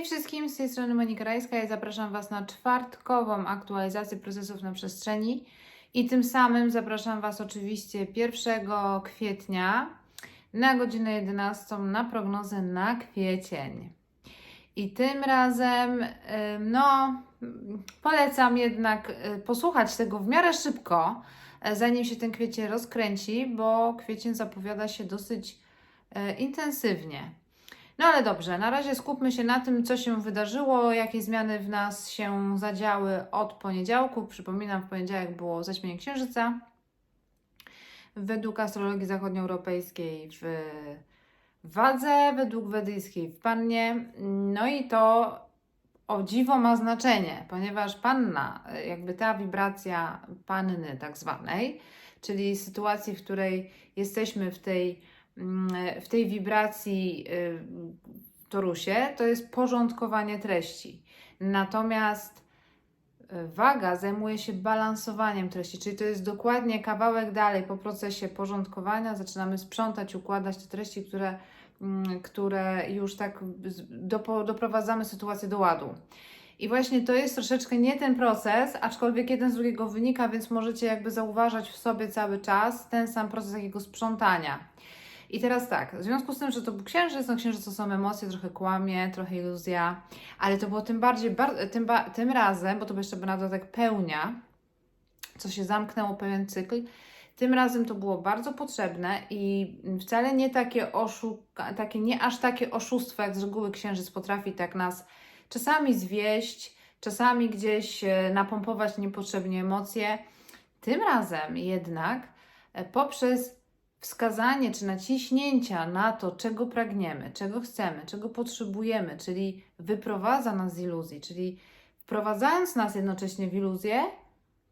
Hej wszystkim, z tej strony Monika Rajska i zapraszam Was na czwartkową aktualizację procesów na przestrzeni i tym samym zapraszam Was oczywiście 1 kwietnia na godzinę 11 na prognozę na kwiecień. I tym razem, no, polecam jednak y, posłuchać tego w miarę szybko, e, zanim się ten kwiecień rozkręci, bo kwiecień zapowiada się dosyć e, intensywnie. No ale dobrze, na razie skupmy się na tym, co się wydarzyło, jakie zmiany w nas się zadziały od poniedziałku. Przypominam, w poniedziałek było zaćmienie księżyca. Według astrologii zachodnioeuropejskiej w wadze, według wedyjskiej w pannie. No i to o dziwo ma znaczenie, ponieważ panna, jakby ta wibracja panny tak zwanej, czyli sytuacji, w której jesteśmy w tej w tej wibracji y, torusie, to jest porządkowanie treści. Natomiast y, waga zajmuje się balansowaniem treści, czyli to jest dokładnie kawałek dalej po procesie porządkowania. Zaczynamy sprzątać, układać te treści, które, mm, które już tak doprowadzamy sytuację do ładu. I właśnie to jest troszeczkę nie ten proces, aczkolwiek jeden z drugiego wynika, więc możecie jakby zauważać w sobie cały czas ten sam proces takiego sprzątania. I teraz tak, w związku z tym, że to był księżyc, no księżyc to są emocje, trochę kłamie, trochę iluzja, ale to było tym bardziej, bar, tym, ba, tym razem, bo to był jeszcze na dodatek pełnia, co się zamknęło, pewien cykl, tym razem to było bardzo potrzebne i wcale nie takie, oszuka, takie nie aż takie oszustwo, jak z reguły księżyc potrafi tak nas czasami zwieść, czasami gdzieś e, napompować niepotrzebnie emocje. Tym razem jednak e, poprzez wskazanie czy naciśnięcia na to, czego pragniemy, czego chcemy, czego potrzebujemy, czyli wyprowadza nas z iluzji, czyli wprowadzając nas jednocześnie w iluzję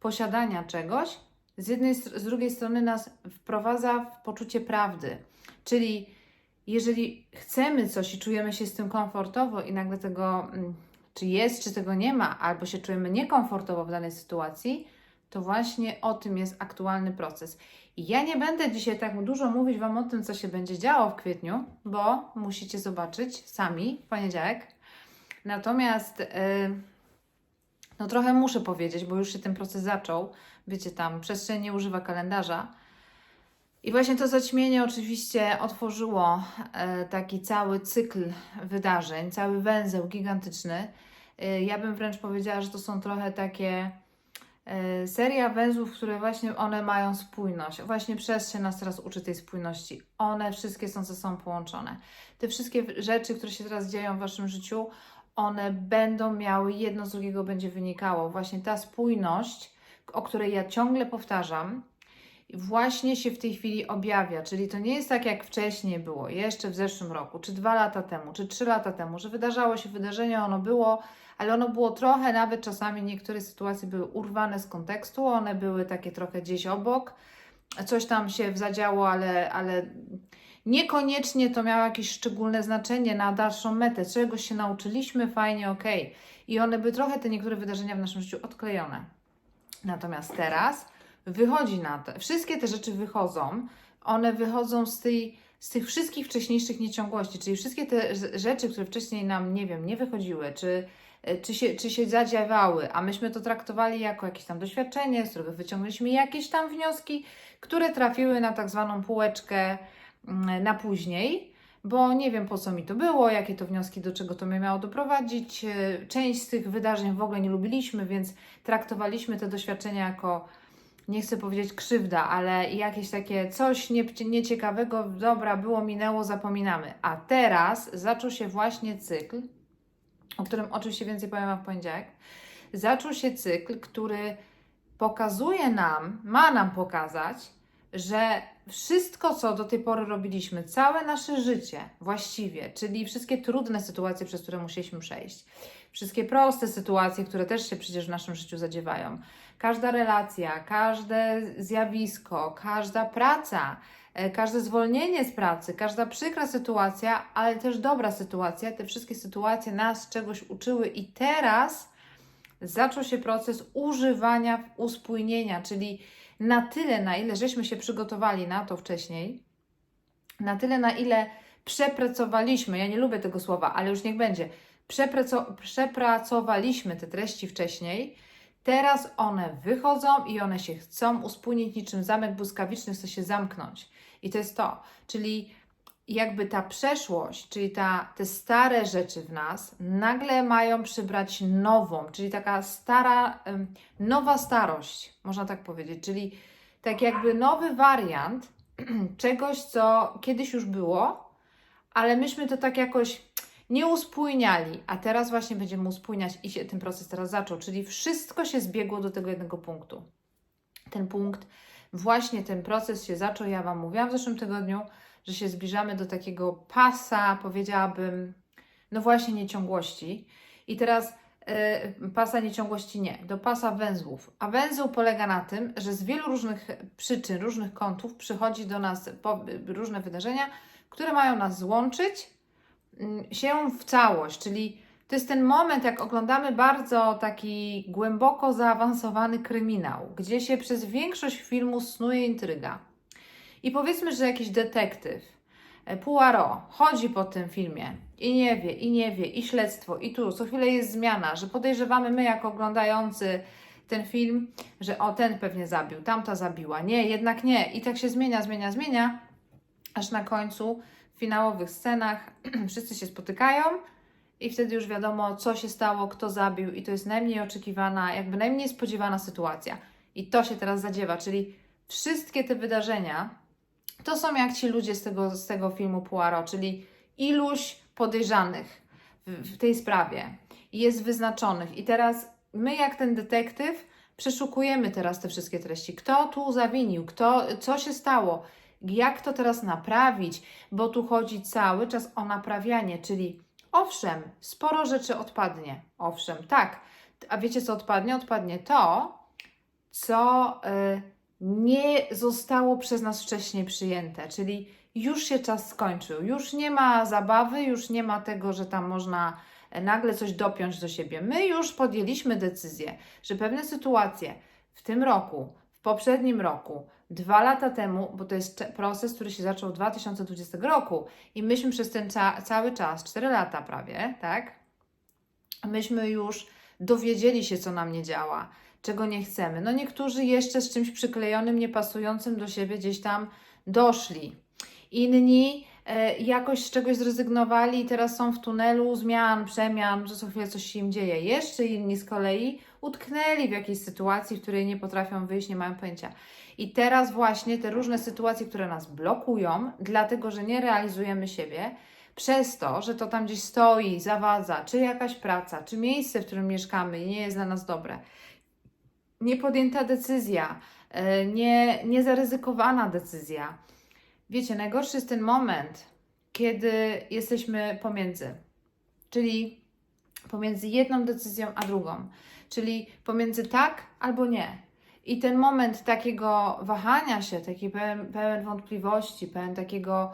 posiadania czegoś, z jednej z drugiej strony nas wprowadza w poczucie prawdy. Czyli jeżeli chcemy coś i czujemy się z tym komfortowo i nagle tego mm, czy jest, czy tego nie ma, albo się czujemy niekomfortowo w danej sytuacji, to właśnie o tym jest aktualny proces. I ja nie będę dzisiaj tak dużo mówić Wam o tym, co się będzie działo w kwietniu, bo musicie zobaczyć sami w poniedziałek. Natomiast yy, no trochę muszę powiedzieć, bo już się ten proces zaczął. Wiecie, tam przestrzeń nie używa kalendarza. I właśnie to zaćmienie oczywiście otworzyło e, taki cały cykl wydarzeń, cały węzeł gigantyczny. E, ja bym wręcz powiedziała, że to są trochę takie seria węzłów, które właśnie one mają spójność. Właśnie przestrzeń nas teraz uczy tej spójności. One wszystkie są ze sobą połączone. Te wszystkie rzeczy, które się teraz dzieją w Waszym życiu, one będą miały, jedno z drugiego będzie wynikało. Właśnie ta spójność, o której ja ciągle powtarzam, właśnie się w tej chwili objawia. Czyli to nie jest tak, jak wcześniej było, jeszcze w zeszłym roku, czy dwa lata temu, czy trzy lata temu, że wydarzało się wydarzenie, ono było ale ono było trochę, nawet czasami niektóre sytuacje były urwane z kontekstu, one były takie trochę gdzieś obok, coś tam się zadziało, ale, ale niekoniecznie to miało jakieś szczególne znaczenie na dalszą metę. Czegoś się nauczyliśmy, fajnie, ok. I one by trochę te niektóre wydarzenia w naszym życiu odklejone. Natomiast teraz wychodzi na to, wszystkie te rzeczy wychodzą, one wychodzą z tej z tych wszystkich wcześniejszych nieciągłości, czyli wszystkie te rzeczy, które wcześniej nam, nie wiem, nie wychodziły, czy czy się, czy się zadziawały, a myśmy to traktowali jako jakieś tam doświadczenie, z którego wyciągnęliśmy jakieś tam wnioski, które trafiły na tak zwaną półeczkę mm, na później, bo nie wiem po co mi to było, jakie to wnioski, do czego to mnie miało doprowadzić. E, część z tych wydarzeń w ogóle nie lubiliśmy, więc traktowaliśmy te doświadczenia jako nie chcę powiedzieć krzywda, ale jakieś takie coś nie, nieciekawego, dobra, było, minęło, zapominamy. A teraz zaczął się właśnie cykl o którym oczywiście więcej powiem w poniedziałek, zaczął się cykl, który pokazuje nam, ma nam pokazać, że wszystko, co do tej pory robiliśmy, całe nasze życie właściwie, czyli wszystkie trudne sytuacje, przez które musieliśmy przejść, wszystkie proste sytuacje, które też się przecież w naszym życiu zadziewają, każda relacja, każde zjawisko, każda praca, każde zwolnienie z pracy, każda przykra sytuacja, ale też dobra sytuacja, te wszystkie sytuacje nas czegoś uczyły i teraz zaczął się proces używania uspójnienia, czyli na tyle, na ile żeśmy się przygotowali na to wcześniej, na tyle, na ile przepracowaliśmy, ja nie lubię tego słowa, ale już niech będzie, Przepraco- przepracowaliśmy te treści wcześniej, teraz one wychodzą i one się chcą uspójnić niczym zamek błyskawiczny, chce się zamknąć. I to jest to, czyli jakby ta przeszłość, czyli ta, te stare rzeczy w nas nagle mają przybrać nową, czyli taka stara, nowa starość, można tak powiedzieć, czyli tak jakby nowy wariant czegoś, co kiedyś już było, ale myśmy to tak jakoś nie uspójniali, a teraz właśnie będziemy uspójniać i się ten proces teraz zaczął, czyli wszystko się zbiegło do tego jednego punktu. Ten punkt, właśnie ten proces się zaczął, ja Wam mówiłam w zeszłym tygodniu, że się zbliżamy do takiego pasa, powiedziałabym, no właśnie nieciągłości. I teraz y, pasa nieciągłości nie, do pasa węzłów. A węzeł polega na tym, że z wielu różnych przyczyn, różnych kątów przychodzi do nas różne wydarzenia, które mają nas złączyć się w całość, czyli to jest ten moment, jak oglądamy bardzo taki głęboko zaawansowany kryminał, gdzie się przez większość filmu snuje intryga. I powiedzmy, że jakiś detektyw, e, Poirot, chodzi po tym filmie i nie wie, i nie wie, i śledztwo, i tu co chwilę jest zmiana, że podejrzewamy my, jako oglądający ten film, że o ten pewnie zabił, tamta zabiła, nie, jednak nie. I tak się zmienia, zmienia, zmienia, aż na końcu finałowych scenach wszyscy się spotykają i wtedy już wiadomo, co się stało, kto zabił, i to jest najmniej oczekiwana, jakby najmniej spodziewana sytuacja. I to się teraz zadziewa, czyli wszystkie te wydarzenia to są jak ci ludzie z tego, z tego filmu Poirot, czyli iluś podejrzanych w, w tej sprawie jest wyznaczonych. I teraz my, jak ten detektyw, przeszukujemy teraz te wszystkie treści. Kto tu zawinił, kto, co się stało, jak to teraz naprawić, bo tu chodzi cały czas o naprawianie, czyli owszem, sporo rzeczy odpadnie. Owszem, tak. A wiecie, co odpadnie? Odpadnie to, co y, nie zostało przez nas wcześniej przyjęte, czyli już się czas skończył, już nie ma zabawy, już nie ma tego, że tam można e, nagle coś dopiąć do siebie. My już podjęliśmy decyzję, że pewne sytuacje w tym roku, w poprzednim roku, dwa lata temu, bo to jest proces, który się zaczął w 2020 roku i myśmy przez ten ca- cały czas, 4 lata prawie, tak, myśmy już dowiedzieli się, co nam nie działa, czego nie chcemy. No niektórzy jeszcze z czymś przyklejonym, niepasującym do siebie gdzieś tam doszli. Inni jakoś z czegoś zrezygnowali i teraz są w tunelu zmian, przemian, że co chwilę coś się im dzieje. Jeszcze inni z kolei utknęli w jakiejś sytuacji, w której nie potrafią wyjść, nie mają pojęcia. I teraz właśnie te różne sytuacje, które nas blokują, dlatego że nie realizujemy siebie, przez to, że to tam gdzieś stoi, zawadza, czy jakaś praca, czy miejsce, w którym mieszkamy nie jest dla nas dobre, niepodjęta decyzja, e, nie, niezaryzykowana decyzja. Wiecie, najgorszy jest ten moment, kiedy jesteśmy pomiędzy, czyli pomiędzy jedną decyzją a drugą, czyli pomiędzy tak albo nie. I ten moment takiego wahania się, taki pełen, pełen wątpliwości, pełen takiego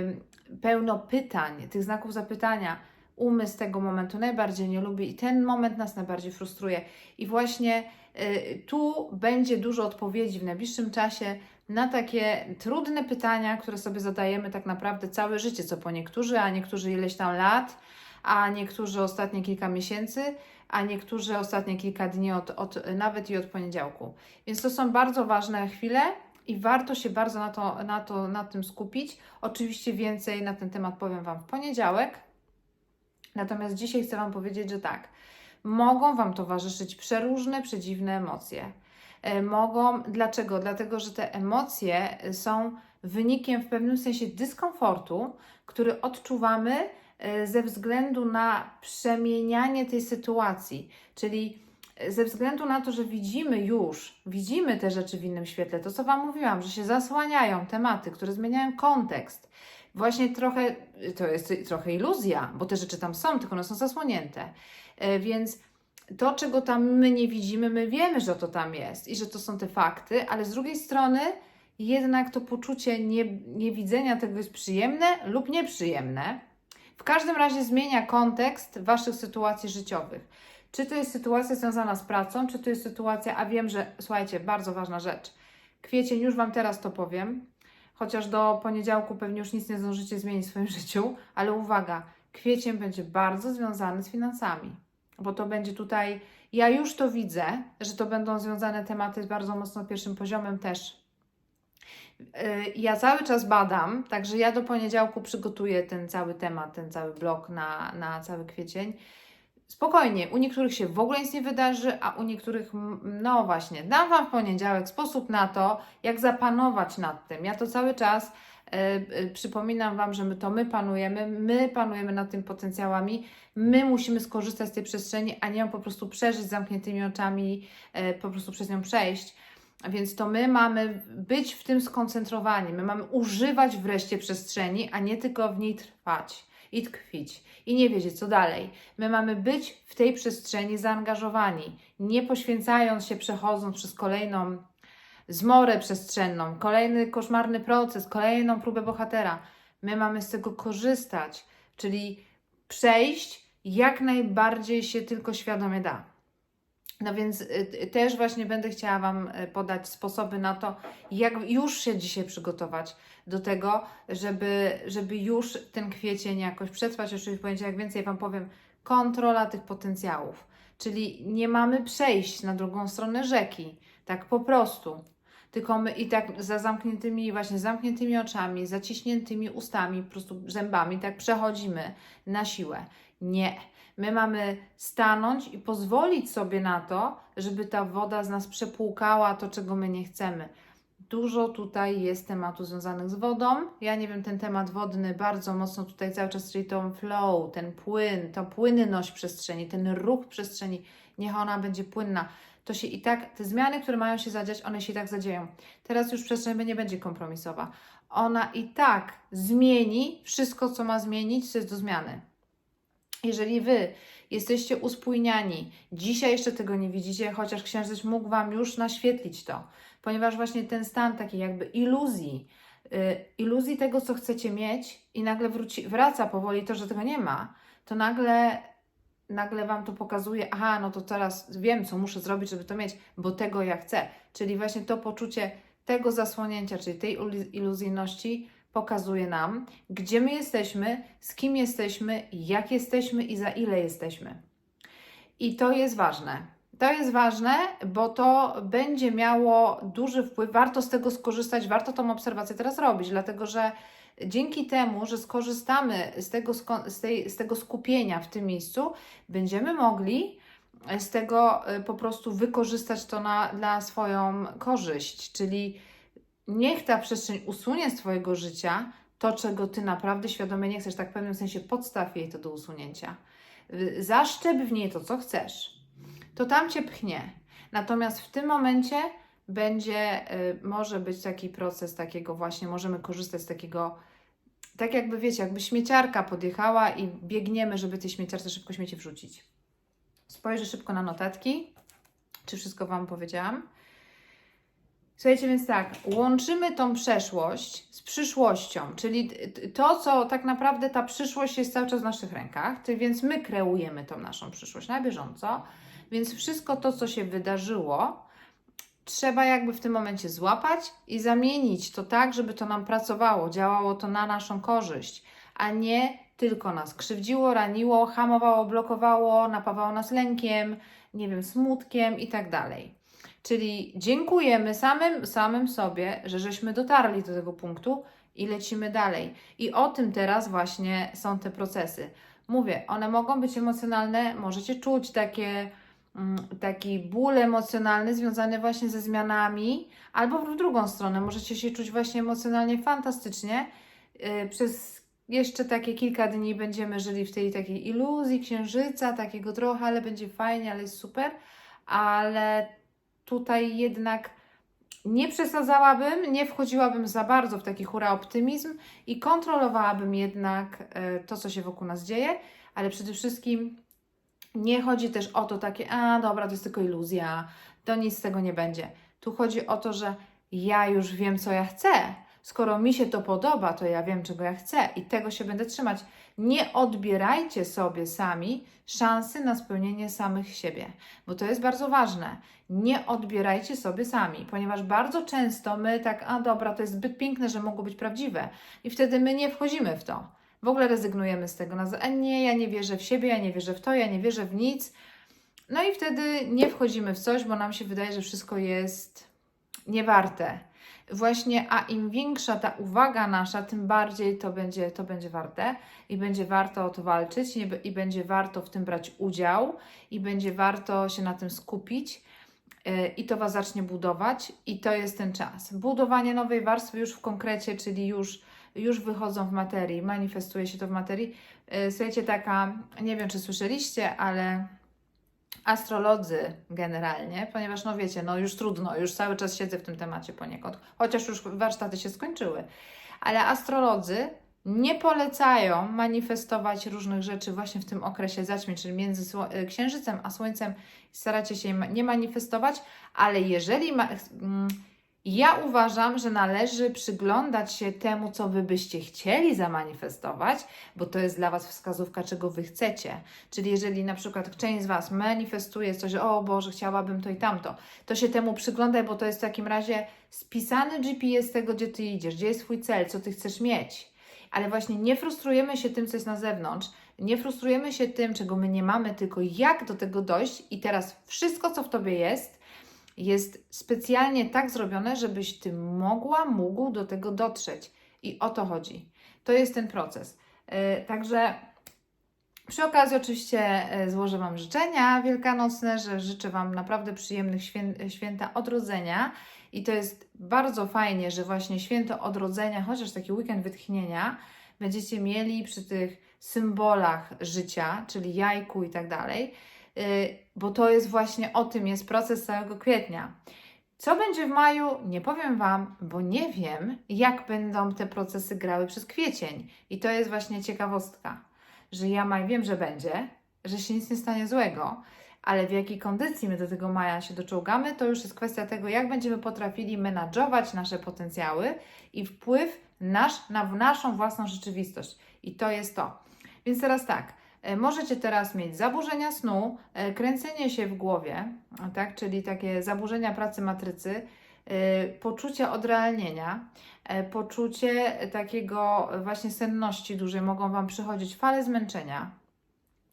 ym, pełno pytań, tych znaków zapytania, umysł tego momentu najbardziej nie lubi i ten moment nas najbardziej frustruje. I właśnie y, tu będzie dużo odpowiedzi w najbliższym czasie na takie trudne pytania, które sobie zadajemy tak naprawdę całe życie, co po niektórzy, a niektórzy ileś tam lat, a niektórzy ostatnie kilka miesięcy, a niektórzy ostatnie kilka dni, od, od, nawet i od poniedziałku. Więc to są bardzo ważne chwile i warto się bardzo na, to, na, to, na tym skupić. Oczywiście więcej na ten temat powiem Wam w poniedziałek. Natomiast dzisiaj chcę Wam powiedzieć, że tak, mogą Wam towarzyszyć przeróżne, przedziwne emocje. E, Mogą, dlaczego? Dlatego, że te emocje są wynikiem w pewnym sensie dyskomfortu, który odczuwamy e, ze względu na przemienianie tej sytuacji, czyli e, ze względu na to, że widzimy już, widzimy te rzeczy w innym świetle, to co Wam mówiłam, że się zasłaniają tematy, które zmieniają kontekst. Właśnie trochę, to jest trochę iluzja, bo te rzeczy tam są, tylko one są zasłonięte. Więc to, czego tam my nie widzimy, my wiemy, że to tam jest i że to są te fakty, ale z drugiej strony jednak to poczucie nie, niewidzenia tego jest przyjemne lub nieprzyjemne. W każdym razie zmienia kontekst Waszych sytuacji życiowych. Czy to jest sytuacja związana z pracą, czy to jest sytuacja, a wiem, że słuchajcie, bardzo ważna rzecz. Kwiecień, już Wam teraz to powiem, chociaż do poniedziałku pewnie już nic nie zdążycie zmienić w swoim życiu, ale uwaga, kwiecień będzie bardzo związany z finansami, bo to będzie tutaj, ja już to widzę, że to będą związane tematy bardzo mocno pierwszym poziomem też. Yy, Ja cały czas badam, także ja do poniedziałku przygotuję ten cały temat, ten cały blok na, na cały kwiecień. Spokojnie, u niektórych się w ogóle nic nie wydarzy, a u niektórych, no właśnie, dam Wam w poniedziałek sposób na to, jak zapanować nad tym. Ja to cały czas przypominam Wam, że my to my panujemy, my panujemy nad tym potencjałami, my musimy skorzystać z tej przestrzeni, a nie ją po prostu przeżyć z zamkniętymi oczami, e, po prostu przez nią przejść. Więc to my mamy być w tym skoncentrowani, my mamy używać wreszcie przestrzeni, a nie tylko w niej trwać i tkwić i nie wiedzieć, co dalej. My mamy być w tej przestrzeni zaangażowani, nie poświęcając się, przechodząc przez kolejną zmorę przestrzenną, kolejny koszmarny proces, kolejną próbę bohatera. My mamy z tego korzystać, czyli przejść jak najbardziej się tylko świadomie da. No więc y, y, też właśnie będę chciała Wam y, podać sposoby na to, jak już się dzisiaj przygotować do tego, żeby, żeby już ten kwiecień jakoś przetrwać. Oczywiście w poniedziałek więcej Wam powiem. Kontrola tych potencjałów. Czyli nie mamy przejść na drugą stronę rzeki. Tak po prostu. Tylko my i tak za zamkniętymi, właśnie zamkniętymi oczami, zaciśniętymi ustami, po prostu zębami, tak przechodzimy na siłę. Nie. My mamy stanąć i pozwolić sobie na to, żeby ta woda z nas przepłukała to, czego my nie chcemy. Dużo tutaj jest tematów związanych z wodą. Ja nie wiem, ten temat wodny bardzo mocno tutaj cały czas, czyli tą flow, ten płyn, ta płynność przestrzeni, ten ruch przestrzeni, niech ona będzie płynna. To się i tak, te zmiany, które mają się zadziać, one się i tak zadzieją. Teraz już przestrzeń nie będzie kompromisowa. Ona i tak zmieni wszystko, co ma zmienić, co jest do zmiany. Jeżeli Wy jesteście uspójniani, dzisiaj jeszcze tego nie widzicie, chociaż księżyc mógł Wam już naświetlić to, ponieważ właśnie ten stan takiej jakby iluzji, y, iluzji tego, co chcecie mieć i nagle wróci, wraca powoli to, że tego nie ma, to nagle, nagle Wam to pokazuje, aha, no to teraz wiem, co muszę zrobić, żeby to mieć, bo tego ja chcę. Czyli właśnie to poczucie tego zasłonięcia, czyli tej ilu- iluzyjności, pokazuje nam, gdzie my jesteśmy, z kim jesteśmy, jak jesteśmy i za ile jesteśmy. I to jest ważne. To jest ważne, bo to będzie miało duży wpływ. Warto z tego skorzystać, warto tą obserwację teraz robić, dlatego że dzięki temu, że skorzystamy z tego, z tej, z tego skupienia w tym miejscu, będziemy mogli z tego y, po prostu wykorzystać to na, dla swoją korzyść, czyli niech ta przestrzeń usunie z Twojego życia to, czego Ty naprawdę świadomie nie chcesz, tak w pewnym sensie podstaw jej to do usunięcia. Y, Zaszczep w niej to, co chcesz. To tam Cię pchnie. Natomiast w tym momencie będzie, y, może być taki proces takiego właśnie, możemy korzystać z takiego, tak jakby wiecie, jakby śmieciarka podjechała i biegniemy, żeby tej śmieciarce szybko śmieci wrzucić. Spojrzę szybko na notatki, czy wszystko Wam powiedziałam. Słuchajcie, więc tak, łączymy tą przeszłość z przyszłością, czyli to, co tak naprawdę ta przyszłość jest cały czas w naszych rękach, więc my kreujemy tą naszą przyszłość na bieżąco, więc wszystko to, co się wydarzyło, trzeba jakby w tym momencie złapać i zamienić to tak, żeby to nam pracowało, działało to na naszą korzyść, a nie tylko nas krzywdziło, raniło, hamowało, blokowało, napawało nas lękiem, nie wiem, smutkiem i tak dalej. Czyli dziękujemy samym, samym sobie, że żeśmy dotarli do tego punktu i lecimy dalej. I o tym teraz właśnie są te procesy. Mówię, one mogą być emocjonalne, możecie czuć takie, taki ból emocjonalny związany właśnie ze zmianami, albo w drugą stronę, możecie się czuć właśnie emocjonalnie fantastycznie. Yy, przez jeszcze takie kilka dni będziemy żyli w tej takiej iluzji księżyca, takiego trochę, ale będzie fajnie, ale jest super. Ale tutaj jednak nie przesadzałabym, nie wchodziłabym za bardzo w taki hura optymizm i kontrolowałabym jednak e, to, co się wokół nas dzieje, ale przede wszystkim nie chodzi też o to takie, a dobra, to jest tylko iluzja, to nic z tego nie będzie. Tu chodzi o to, że ja już wiem, co ja chcę. Skoro mi się to podoba, to ja wiem, czego ja chcę i tego się będę trzymać. Nie odbierajcie sobie sami szansy na spełnienie samych siebie, bo to jest bardzo ważne. Nie odbierajcie sobie sami, ponieważ bardzo często my tak, a dobra, to jest zbyt piękne, że mogło być prawdziwe, i wtedy my nie wchodzimy w to. W ogóle rezygnujemy z tego. A nie, ja nie wierzę w siebie, ja nie wierzę w to, ja nie wierzę w nic. No i wtedy nie wchodzimy w coś, bo nam się wydaje, że wszystko jest niewarte. Właśnie, a im większa ta uwaga nasza, tym bardziej to będzie, to będzie warte i będzie warto o to walczyć i, będzie warto w tym brać udział i będzie warto się na tym skupić yy, i to Was zacznie budować i to jest ten czas. Budowanie nowej warstwy już w konkrecie, czyli już, już wychodzą w materii, manifestuje się to w materii. Yy, Słuchajcie, taka, nie wiem czy słyszeliście, ale astrolodzy generalnie, ponieważ no wiecie, no już trudno, już cały czas siedzę w tym temacie poniekąd, chociaż już warsztaty się skończyły, ale astrolodzy nie polecają manifestować różnych rzeczy właśnie w tym okresie zaćmień, czyli między y, księżycem a słońcem staracie się nie manifestować, ale jeżeli ma, mm, ja uważam, że należy przyglądać się temu, co wy byście chcieli zamanifestować, bo to jest dla Was wskazówka, czego wy chcecie. Czyli jeżeli na przykład część z Was manifestuje coś, że o Boże, chciałabym to i tamto, to się temu przyglądaj, bo to jest w takim razie spisany GPS tego, gdzie Ty idziesz, gdzie jest Twój cel, co Ty chcesz mieć. Ale właśnie nie frustrujemy się tym, co jest na zewnątrz, nie frustrujemy się tym, czego my nie mamy, tylko jak do tego dojść i teraz wszystko, co w Tobie jest, jest specjalnie tak zrobione, żebyś Ty mogła, mógł do tego dotrzeć. I o to chodzi. To jest ten proces. Yy, także przy okazji oczywiście e, złożę Wam życzenia wielkanocne, że życzę Wam naprawdę przyjemnych świę- święta odrodzenia i to jest bardzo fajnie, że właśnie święto odrodzenia, chociaż taki weekend wytchnienia, będziecie mieli przy tych symbolach życia, czyli jajku i tak dalej, bo to jest właśnie o tym jest proces całego kwietnia. Co będzie w maju, nie powiem Wam, bo nie wiem, jak będą te procesy grały przez kwiecień. I to jest właśnie ciekawostka że ja maj wiem, że będzie, że się nic nie stanie złego, ale w jakiej kondycji my do tego maja się doczołgamy, to już jest kwestia tego, jak będziemy potrafili menadżować nasze potencjały i wpływ nasz na naszą własną rzeczywistość. I to jest to. Więc teraz tak. E, Możecie teraz mieć zaburzenia snu, e, kręcenie się w głowie, tak, czyli takie zaburzenia pracy matrycy, e, poczucie odrealnienia, poczucie takiego właśnie senności dużej, mogą Wam przychodzić fale zmęczenia,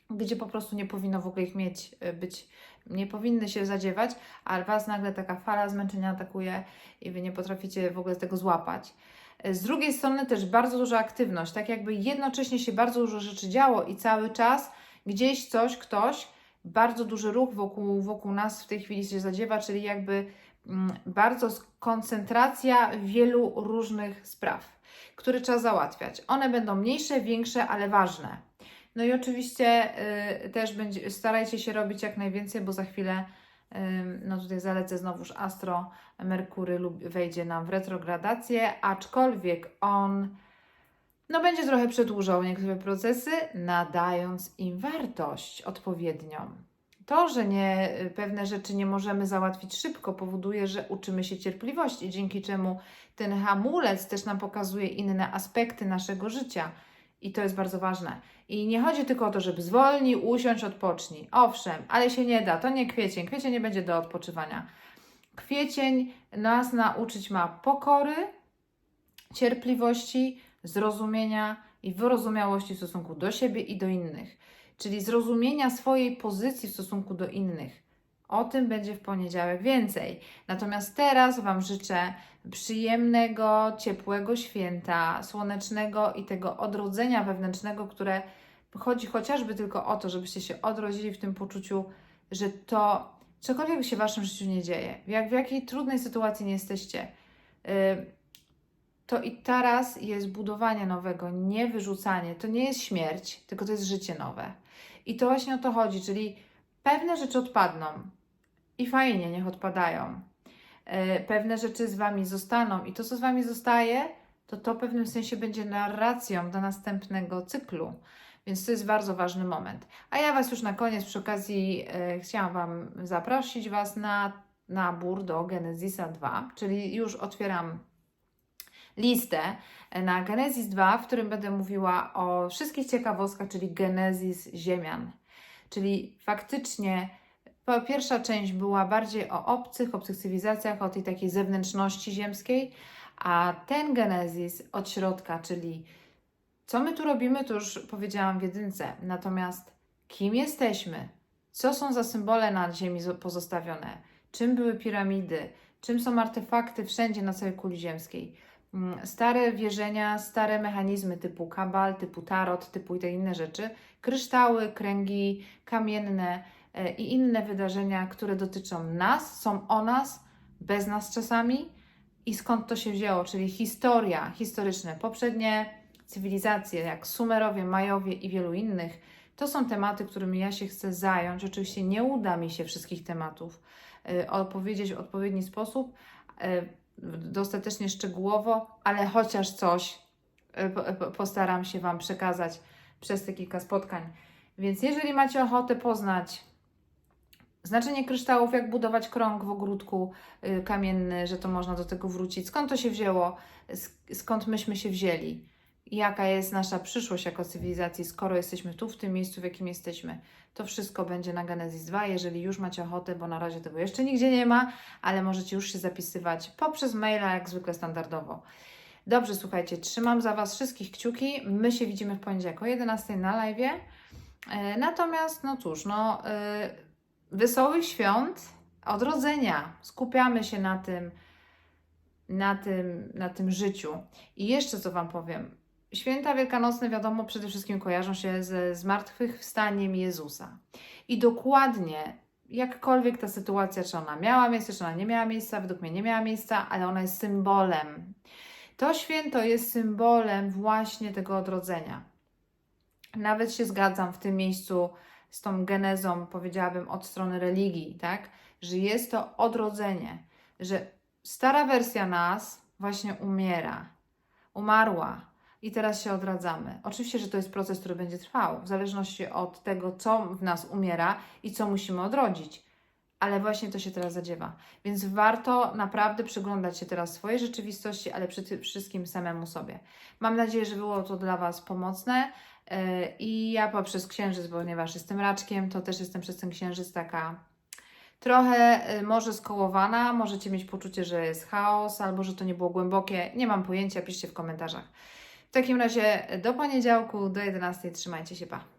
gdzie po prostu nie powinno w ogóle ich mieć, być, nie powinny się zadziewać, ale Was nagle taka fala zmęczenia atakuje i Wy nie potraficie w ogóle tego złapać. Z drugiej strony też bardzo duża aktywność, tak jakby jednocześnie się bardzo dużo rzeczy działo i cały czas gdzieś coś, ktoś, bardzo duży ruch wokół, wokół nas w tej chwili się zadziewa, czyli jakby mm, bardzo koncentracja wielu różnych spraw, które trzeba załatwiać. One będą mniejsze, większe, ale ważne. No i oczywiście y, też będzie, starajcie się robić jak najwięcej, bo za chwilę, no tutaj zalecę znowuż Astro, Merkury wejdzie nam w retrogradację, aczkolwiek on no będzie trochę przedłużał niektóre procesy, nadając im wartość odpowiednią. To, że nie, pewne rzeczy nie możemy załatwić szybko, powoduje, że uczymy się cierpliwości, dzięki czemu ten hamulec też nam pokazuje inne aspekty naszego życia. I to jest bardzo ważne. I nie chodzi tylko o to, żeby zwolnij, usiądź, odpocznij. Owszem, ale się nie da. To nie kwiecień. Kwiecień nie będzie do odpoczywania. Kwiecień nas nauczyć ma pokory, cierpliwości, zrozumienia i wyrozumiałości w stosunku do siebie i do innych. Czyli zrozumienia swojej pozycji w stosunku do innych. O tym będzie w poniedziałek więcej. Natomiast teraz Wam życzę przyjemnego, ciepłego święta, słonecznego i tego odrodzenia wewnętrznego, które chodzi chociażby tylko o to, żebyście się odrodzili w tym poczuciu, że to cokolwiek się w Waszym życiu nie dzieje, jak w jakiej trudnej sytuacji nie jesteście, yy, to i teraz jest budowanie nowego, nie wyrzucanie. To nie jest śmierć, tylko to jest życie nowe. I to właśnie o to chodzi, czyli pewne rzeczy odpadną i fajnie, niech odpadają. E, Pewne rzeczy z Wami zostaną i to, co z Wami zostaje, to to w pewnym sensie będzie narracją do następnego cyklu. Więc to jest bardzo ważny moment. A ja Was już na koniec przy okazji e, chciałam Wam zaprosić Was na nabór do Genezisa 2, czyli już otwieram listę na Genezis 2, w którym będę mówiła o wszystkich ciekawostkach, czyli Genezis Ziemian. Czyli faktycznie pierwsza część była bardziej o obcych, obcych cywilizacjach, o tej takiej zewnętrzności ziemskiej, a ten Genezis od środka, czyli Co my tu robimy, to już powiedziałam w jedynce. Natomiast kim jesteśmy? Co są za symbole na Ziemi zo- pozostawione? Czym były piramidy? Czym są artefakty wszędzie na całej kuli ziemskiej? Mm, Stare wierzenia, stare mechanizmy typu kabal, typu tarot, typu i te inne rzeczy, kryształy, kręgi kamienne e, i inne wydarzenia, które dotyczą nas, są o nas, bez nas czasami. I skąd to się wzięło, czyli historia, historyczne, poprzednie cywilizacje, jak Sumerowie, Majowie i wielu innych, to są tematy, którymi ja się chcę zająć. Oczywiście nie uda mi się wszystkich tematów y, opowiedzieć w odpowiedni sposób, y, dostatecznie szczegółowo, ale chociaż coś po- po- postaram się Wam przekazać przez te kilka spotkań. Więc jeżeli macie ochotę poznać znaczenie kryształów, jak budować krąg w ogródku y, kamienny, że to można do tego wrócić, skąd to się wzięło, sk- skąd myśmy się wzięli, jaka jest nasza przyszłość jako cywilizacji, skoro jesteśmy tu, w tym miejscu, w jakim jesteśmy. To wszystko będzie na Genesis 2, jeżeli już macie ochotę, bo na razie tego jeszcze nigdzie nie ma, ale możecie już się zapisywać poprzez maila, jak zwykle standardowo. Dobrze, słuchajcie, trzymam za Was wszystkich kciuki. My się widzimy w poniedziałek o 11 na live. E, Natomiast, no cóż, no, e, wesołych świąt, odrodzenia. Skupiamy się na tym, na tym, na tym życiu. I jeszcze co Wam powiem. Święta wielkanocne, wiadomo, przede wszystkim kojarzą się ze zmartwychwstaniem Jezusa. I dokładnie, jakkolwiek ta sytuacja, czy ona miała miejsce, czy ona nie miała miejsca, według mnie nie miała miejsca, ale ona jest symbolem. To święto jest symbolem właśnie tego odrodzenia. Nawet się zgadzam w tym miejscu z tą genezą, powiedziałabym, od strony religii, tak? Że jest to odrodzenie, że stara wersja nas właśnie umiera, umarła i teraz się odradzamy. Oczywiście, że to jest proces, który będzie trwał, w zależności od tego, co w nas umiera i co musimy odrodzić. Ale właśnie to się teraz zadziewa. Więc warto naprawdę przyglądać się teraz swojej rzeczywistości, ale tym wszystkim samemu sobie. Mam nadzieję, że było to dla Was pomocne. Yy, I ja poprzez księżyc, ponieważ jestem raczkiem, to też jestem przez ten księżyc taka trochę y, może skołowana. Możecie mieć poczucie, że jest chaos albo że to nie było głębokie. Nie mam pojęcia, piszcie w komentarzach. W takim razie do poniedziałku, do 11. Trzymajcie się, pa.